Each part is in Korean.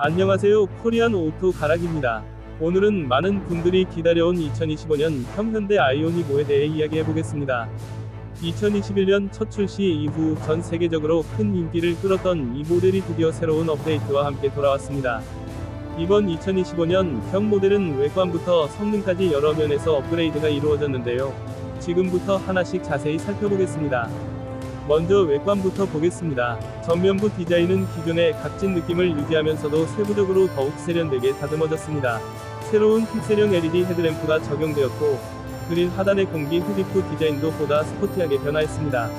안녕하세요. 코리안 오토 가락입니다. 오늘은 많은 분들이 기다려온 2025년 평현대 아이오닉 5에 대해 이야기해 보겠습니다. 2021년 첫 출시 이후 전 세계적으로 큰 인기를 끌었던 이 모델이 드디어 새로운 업데이트와 함께 돌아왔습니다. 이번 2025년 평 모델은 외관부터 성능까지 여러 면에서 업그레이드가 이루어졌는데요. 지금부터 하나씩 자세히 살펴보겠습니다. 먼저 외관부터 보겠습니다. 전면부 디자인은 기존의 각진 느낌을 유지하면서도 세부적으로 더욱 세련되게 다듬어졌습니다. 새로운 픽셀형 LED 헤드램프가 적용되었고, 그릴 하단의 공기 흡입구 디자인도 보다 스포티하게 변화했습니다.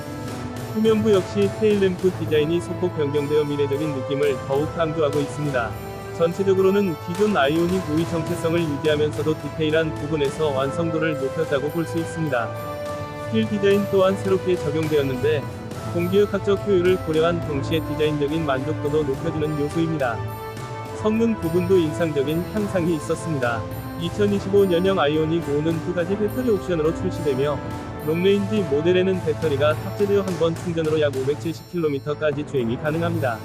후면부 역시 테일램프 디자인이 소폭 변경되어 미래적인 느낌을 더욱 강조하고 있습니다. 전체적으로는 기존 아이오닉 5의 정체성을 유지하면서도 디테일한 부분에서 완성도를 높였다고 볼 수 있습니다. 휠 디자인 또한 새롭게 적용되었는데 공기역학적 효율을 고려한 동시에 디자인적인 만족도도 높여주는 요소입니다. 성능 부분도 인상적인 향상이 있었습니다. 2025년형 아이오닉 5는 두 가지 배터리 옵션으로 출시되며 롱레인지 모델에는 배터리가 탑재되어 한 번 충전으로 약 570km까지 주행이 가능합니다.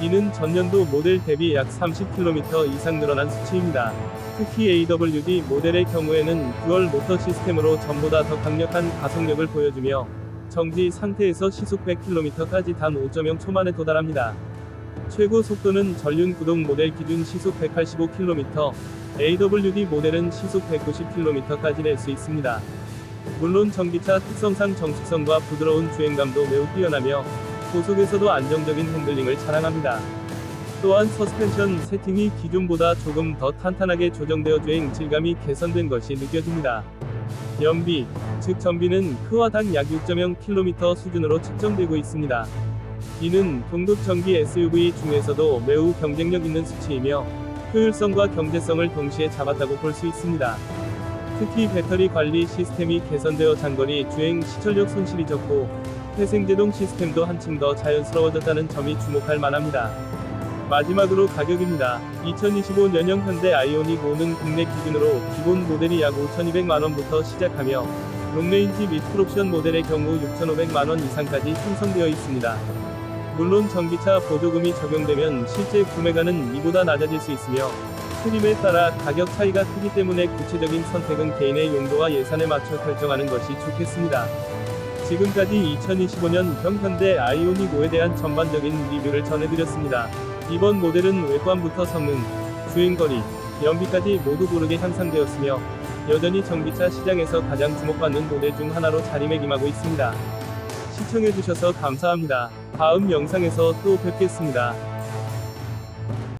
이는 전년도 모델 대비 약 30km 이상 늘어난 수치입니다. 특히 AWD 모델의 경우에는 듀얼 모터 시스템으로 전보다 더 강력한 가속력을 보여주며 정지 상태에서 시속 100km까지 단 5.0 초 만에 도달합니다. 최고 속도는 전륜 구동 모델 기준 시속 185km, AWD 모델은 시속 190km까지 낼 수 있습니다. 물론 전기차 특성상 정숙성과 부드러운 주행감도 매우 뛰어나며 고속에서도 안정적인 핸들링을 자랑합니다. 또한 서스펜션 세팅이 기존보다 조금 더 탄탄하게 조정되어 주행 질감이 개선된 것이 느껴집니다. 연비, 즉 전비는 크와당 약 6.0km 수준으로 측정되고 있습니다. 이는 동급 전기 SUV 중에서도 매우 경쟁력 있는 수치이며 효율성과 경제성을 동시에 잡았다고 볼 수 있습니다. 특히 배터리 관리 시스템이 개선되어 장거리 주행 시철력 손실이 적고 회생제동 시스템도 한층 더 자연스러워졌다는 점이 주목할 만합니다. 마지막으로 가격입니다. 2025년형 현대 아이오닉 5는 국내 기준으로 기본 모델이 약 5,200만원부터 시작하며 롱레인지 및 풀옵션 모델의 경우 6,500만원 이상까지 형성되어 있습니다. 물론 전기차 보조금이 적용되면 실제 구매가는 이보다 낮아질 수 있으며 트림에 따라 가격 차이가 크기 때문에 구체적인 선택은 개인의 용도와 예산에 맞춰 결정하는 것이 좋겠습니다. 지금까지 2025년 평현대 아이오닉 5에 대한 전반적인 리뷰를 전해드렸습니다. 이번 모델은 외관부터 성능, 주행거리, 연비까지 모두 고르게 향상되었으며 여전히 전기차 시장에서 가장 주목받는 모델 중 하나로 자리매김하고 있습니다. 시청해주셔서 감사합니다. 다음 영상에서 또 뵙겠습니다.